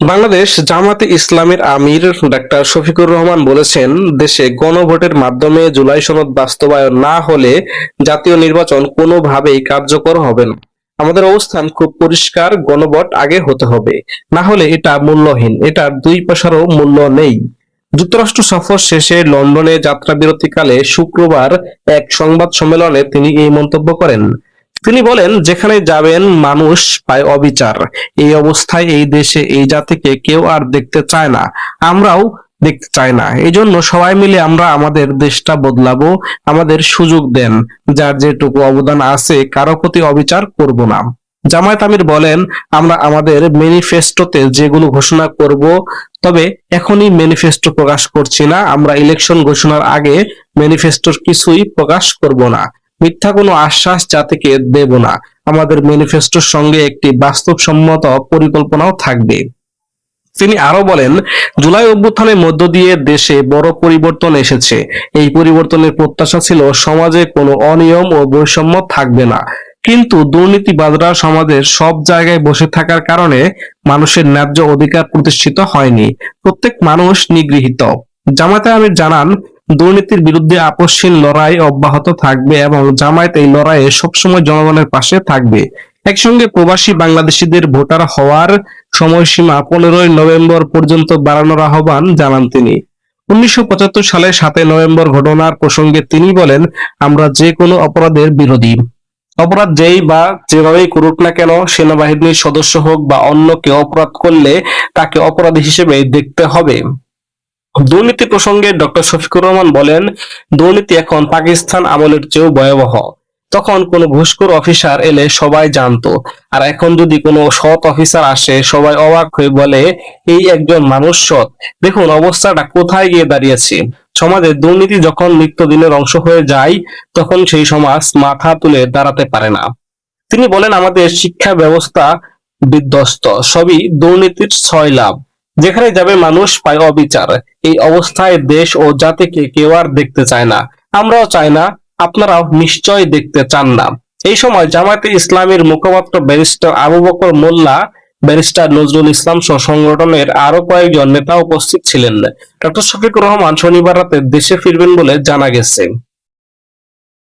বাংলাদেশ জামাতে ইসলামের আমির ডাক্তার শফিকুর রহমান বলেছেন, দেশে গণভোটের মাধ্যমে জুলাই সনদ বাস্তবায়ন না হলে জাতীয় নির্বাচন কোনোভাবেই কার্যকর হবে না। আমাদের অবস্থান খুব পরিষ্কার, গণভোট আগে হতে হবে। না হলে এটা মূল্যহীন, এটার দুই পয়সারও মূল্য নেই। যুক্তরাষ্ট্র সফর শেষে লন্ডনে যাত্রা বিরতিকালে শুক্রবার এক সংবাদ সম্মেলনে তিনি এই মন্তব্য করেন। তিনি বলেন, যেখানে যাবেন মানুষ পায় অবিচার। এই অবস্থায় এই দেশে এই জাতিকে কেউ আর দেখতে চায় না। আমরাও দেখতে চাই না। এই জন্য সবাই মিলে আমরা আমাদের দেশটা বদলাবো, আমাদের সুযোগ দেন। যার যেটুকু অবদান আছে, কারও প্রতি অবিচার করব না। জামায়াত আমির বলেন, আমরা আমাদের ম্যানিফেস্টোতে যেগুলো ঘোষণা করব, তবে এখনই ম্যানিফেস্টো প্রকাশ করছি না। আমরা ইলেকশন ঘোষণার আগে ম্যানিফেস্টোর কিছুই প্রকাশ করব না। মিথ্যা কোনো আশ্বাস জাতিকে দেব না। আমাদের ম্যানিফেস্টোর সঙ্গে একটি বাস্তবসম্মত পরিকল্পনাও থাকবে। তিনি আরও বলেন, জুলাই অভ্যুত্থানের মধ্য দিয়ে দেশে বড় পরিবর্তন এসেছে। এই পরিবর্তনের প্রত্যাশা ছিল সমাজে কোনো অনিয়ম ও বৈষম্য থাকবে না। কিন্তু দুর্নীতিবাদরা সমাজের সব জায়গায় বসে থাকার কারণে মানুষের ন্যায্য অধিকার প্রতিষ্ঠিত হয়নি। প্রত্যেক মানুষ নিগৃহীত। জামাতে আমির জানান দুর্নীতির বিরুদ্ধে আপসহীন লড়াই অব্যাহত থাকবে এবং জামায়াত এই লড়াইয়ে সবসময় জনগণের পাশে থাকবে। একসঙ্গে প্রবাসী বাংলাদেশিদের ভোটার হওয়ার সময়সীমা পনেরোই নভেম্বর পর্যন্ত বাড়ানোর আহ্বান জানান তিনি। উনিশশো পঁচাত্তর সালে সাতই নভেম্বর ঘটনার প্রসঙ্গে তিনি বলেন, আমরা যে কোনো অপরাধের বিরোধী। অপরাধ যেই বা যেভাবেই করুক না কেন, সেনাবাহিনীর সদস্য হোক বা অন্য কেউ অপরাধ করলে তাকে অপরাধী হিসেবে দেখতে হবে। দুর্নীতি প্রসঙ্গে ডক্টর শফিকুর রহমান বলেন, দুর্নীতি এখন পাকিস্তান আমলের চেয়েও ভয়াবহ। তখন কোন ঘুষখোর অফিসার এলে সবাই জানতো, আর এখন যদি কোনো সৎ অফিসার আসে, সবাই অবাক হয়ে বলে, এই একজন মানুষ সৎ। দেখুন অবস্থাটা কোথায় গিয়ে দাঁড়িয়েছে। সমাজে দুর্নীতি যখন নিত্যদিনের অংশ হয়ে যায়, তখন সেই সমাজ মাথা তুলে দাঁড়াতে পারে না। তিনি বলেন, আমাদের শিক্ষা ব্যবস্থা বিধ্বস্ত। সবই দুর্নীতির ছয় লাভ। যেখানে যাবে মানুষ পায় অবিচার। এই অবস্থায় দেশ ও জাতিকে কেউ আর দেখতে চায় না। আমরাও চাই না, আপনারাও নিশ্চয় দেখতে চান না। এই সময় জামায়াতে ইসলামের মুখপাত্র ব্যারিস্টার আবু বকর মোল্লা, ব্যারিস্টার নজরুল ইসলাম সহ সংগঠনের আরও কয়েকজন নেতা উপস্থিত ছিলেন। ডক্টর শফিকুর রহমান শনিবার রাতে দেশে ফিরবেন বলে জানা গেছে।